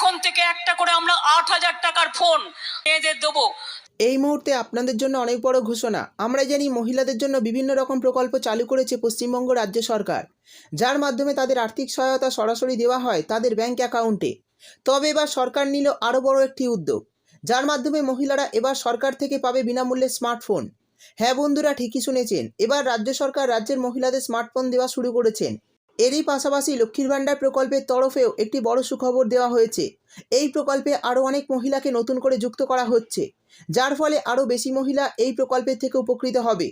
এখন থেকে একটা করে আমরা আট হাজার টাকার ফোন মেয়েদের দেবো। এই মুহূর্তে আপনাদের জন্য অনেক বড় ঘোষণা। আমরা জানি মহিলাদের জন্য বিভিন্ন রকম প্রকল্প চালু করেছে পশ্চিমবঙ্গ রাজ্য সরকার। যার মাধ্যমে তাদের আর্থিক সহায়তা সরাসরি দেওয়া হয় তাদের ব্যাংক অ্যাকাউন্টে। তবে এবার সরকার নিল আরও বড় একটি উদ্যোগ। যার মাধ্যমে মহিলারা এবার সরকার থেকে পাবে বিনামূল্যে স্মার্টফোন। হ্যাঁ বন্ধুরা, ঠিকই শুনেছেন। এবার রাজ্য সরকার রাজ্যের মহিলাদের স্মার্টফোন দেওয়া শুরু করেছেন। এরই পাশাপাশি লক্ষ্মীর ভাণ্ডার প্রকল্পের তরফেও একটি বড় সুখবর দেওয়া হয়েছে। এই প্রকল্পে আরও অনেক মহিলাকে নতুন করে যুক্ত করা হচ্ছে, যার ফলে আরও বেশি মহিলা এই প্রকল্পের থেকে উপকৃত হবে।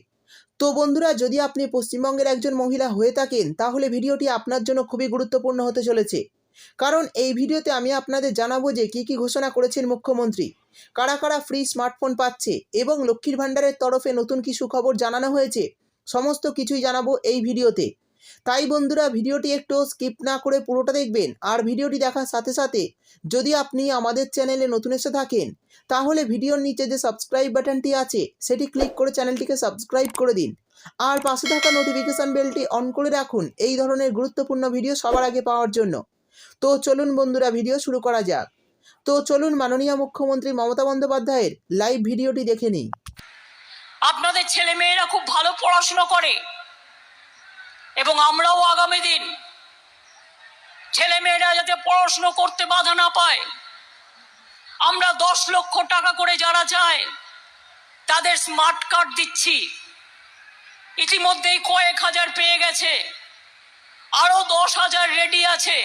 তো বন্ধুরা, যদি আপনি পশ্চিমবঙ্গের একজন মহিলা হয়ে থাকেন, তাহলে ভিডিওটি আপনার জন্য খুবই গুরুত্বপূর্ণ হতে চলেছে। কারণ এই ভিডিওতে আমি আপনাদের জানাব যে কী কী ঘোষণা করেছেন মুখ্যমন্ত্রী, কারা কারা ফ্রি স্মার্টফোন পাচ্ছে এবং লক্ষ্মীর ভাণ্ডারের তরফে নতুন কি সুখবর জানানো হয়েছে, সমস্ত কিছুই জানাব এই ভিডিওতে। তাই বন্ধুরা ভিডিওটি একটু স্কিপ না করে পুরোটা দেখবেন আর ভিডিওটি দেখার সাথে সাথে যদি আপনি আমাদের চ্যানেলে নতুন এসে থাকেন, তাহলে ভিডিওর নিচে যে সাবস্ক্রাইব বাটনটি আছে, সেটি ক্লিক করে চ্যানেলটিকে সাবস্ক্রাইব করে দিন। আর পাশে থাকা নোটিফিকেশন বেলটি অন করে রাখুন এই ধরনের গুরুত্বপূর্ণ ভিডিও সবার আগে পাওয়ার জন্য। তো চলুন বন্ধুরা ভিডিও শুরু করা যাক। তো চলুন মাননীয় মুখ্যমন্ত্রী মমতা বন্দ্যোপাধ্যায়ের লাইভ ভিডিওটি দেখে নিই। আপনাদের ছেলে মেয়েরা খুব ভালো পড়াশুনো করে। এবং আমরাও আগামী দিন ছেলে মেয়েরা যাতে পড়াশুনো করতে বাধা না পায়, আমরা দশ লক্ষ টাকা করে যারা চায়, তাদের স্মার্ট কার্ড দিচ্ছি। ইতিমধ্যেই কয়েক হাজার পেয়ে গেছে আরও দশ হাজার রেডি আছে।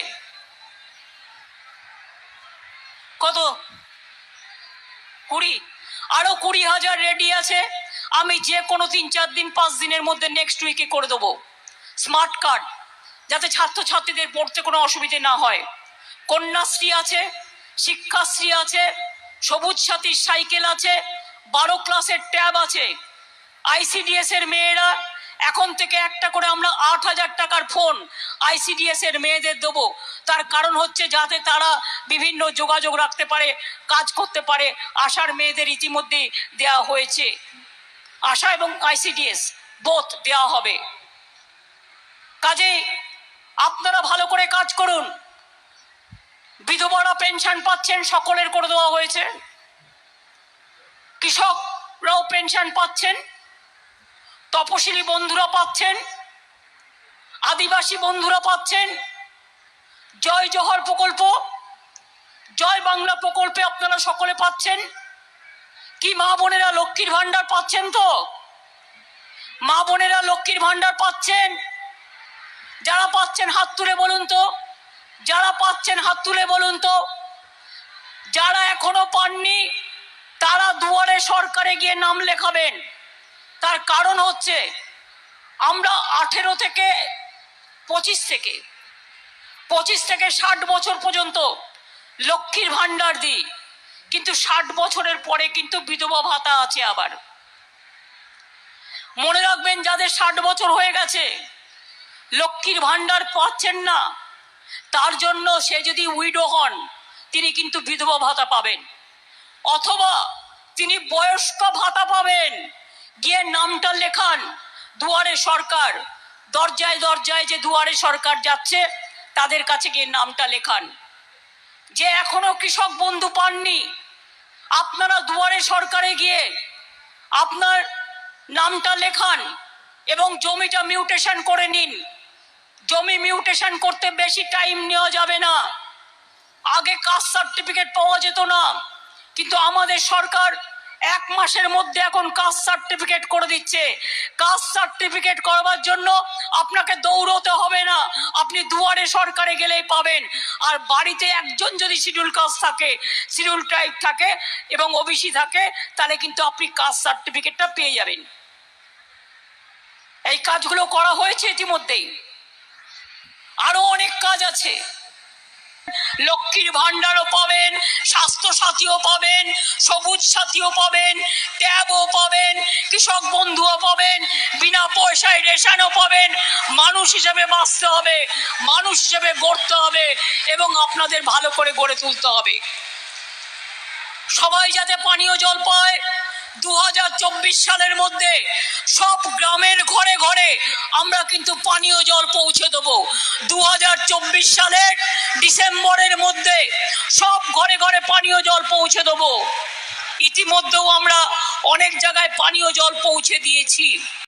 কত? কুড়ি? আরও কুড়ি হাজার রেডি আছে, আমি যে কোনো তিন চার দিন, পাঁচ দিনের মধ্যে নেক্সট উইকে করে দেবো। স্মার্ট কার্ড, যাতে ছাত্রছাত্রীদের পড়তে কোনো অসুবিধে না হয়। কন্যাশ্রী আছে, শিক্ষাশ্রী আছে, সবুজ সাথীর সাইকেল আছে, বারো ক্লাসের ট্যাব আছে। আইসিডিএস এর মেয়েরা, এখন থেকে একটা করে আমরা আট হাজার টাকার ফোন আইসিডিএস এর মেয়েদের দেবো। তার কারণ হচ্ছে যাতে তারা বিভিন্ন যোগাযোগ রাখতে পারে, কাজ করতে পারে, আশার মেয়েদের ইতিমধ্যে দেওয়া হয়েছে। আশা এবং আইসিডিএস বোধ দেওয়া হবে। কাজেই আপনারা ভালো করে কাজ করুন। বিধবারা পেনশন পাচ্ছেন, সকলের করে দেওয়া হয়েছে। কৃষকরাও পেনশন পাচ্ছেন। তপশিলি বন্ধুরা পাচ্ছেন। আদিবাসী বন্ধুরা পাচ্ছেন। জয় জহর প্রকল্প, জয় বাংলা প্রকল্পে আপনারা সকলে পাচ্ছেন। কি মা বোনেরা লক্ষ্মীর ভাণ্ডার পাচ্ছেন তো? মা বোনেরা লক্ষ্মীর ভাণ্ডার পাচ্ছেন। যারা পাচ্ছেন হাত তুলে বলুন তো। যারা পাচ্ছেন হাত তুলে বলুন তো। যারা এখনও পাননি, তারা দুয়ারে সরকারে গিয়ে নাম লেখাবেন। তার কারণ হচ্ছে, আমরা আঠেরো থেকে পঁচিশ থেকে পঁচিশ থেকে ষাট বছর পর্যন্ত লক্ষ্মীর ভাণ্ডার দিই। কিন্তু ষাট বছরের পরে কিন্তু বিধবা ভাতা আছে আবার। মনে রাখবেন, যাদের ষাট বছর হয়ে গেছে লক্ষ্মীর ভাণ্ডার পাচ্ছেন না। তার জন্য সে যদি উইডো হন, তিনি কিন্তু বিধবা ভাতা পাবেন। অথবা তিনি বয়স্ক ভাতা পাবেন। গিয়ে নামটা লেখান, দুয়ারে সরকার। দরজায় দরজায় যে দুয়ারে সরকার যাচ্ছে, তাদের কাছে গিয়ে নামটা লেখান। যে এখনও কৃষক বন্ধু পাননি, আপনারা দুয়ারে সরকারে গিয়ে আপনার নামটা লেখান এবং জমিটা মিউটেশন করে নিন। জমি মিউটেশন করতে বেশি টাইম নেওয়া যাবে না। আগে কাস্ট সার্টিফিকেট পাওয়া যেত না। কিন্তু আমাদের সরকার এক মাসের মধ্যে এখন কাস্ট সার্টিফিকেট করে দিচ্ছে। কাস্ট সার্টিফিকেট করবার জন্য আপনাকে দৌড়তে হবে না। আপনি দুয়ারে সরকারে গেলেই পাবেন। আর বাড়িতে একজন যদি শিডিউল কাস্ট থাকে শিডিউল ট্রাইব থাকে এবং ওবিসি থাকে, তাহলে কিন্তু আপনি কাস্ট সার্টিফিকেটটা পেয়ে যাবেন। এই কাজগুলো করা হয়েছে ইতিমধ্যেই। আরও অনেক কাজ আছে। লক্ষ্মীর ভান্ডারও পাবেন স্বাস্থ্য সাথীও পাবেন, সবুজ সাথীও পাবেন, ট্যাবও পাবেন, কৃষক বন্ধুও পাবেন, বিনা পয়সায় রেশনও পাবেন। মানুষ হিসেবে বাঁচতে হবে, মানুষ হিসেবে গড়তে হবে এবং আপনাদের ভালো করে গড়ে তুলতে হবে। সবাই যাতে পানীয় জল পায় দু হাজার চব্বিশ সালের মধ্যে সব গ্রামের ঘরে ঘরে আমরা কিন্তু পানীয় জল পৌঁছে দেব। দু সালের ডিসেম্বরের মধ্যে সব ঘরে ঘরে পানীয় জল পৌঁছে দেব। ইতিমধ্যেও আমরা অনেক জায়গায় পানীয় জল পৌঁছে দিয়েছি।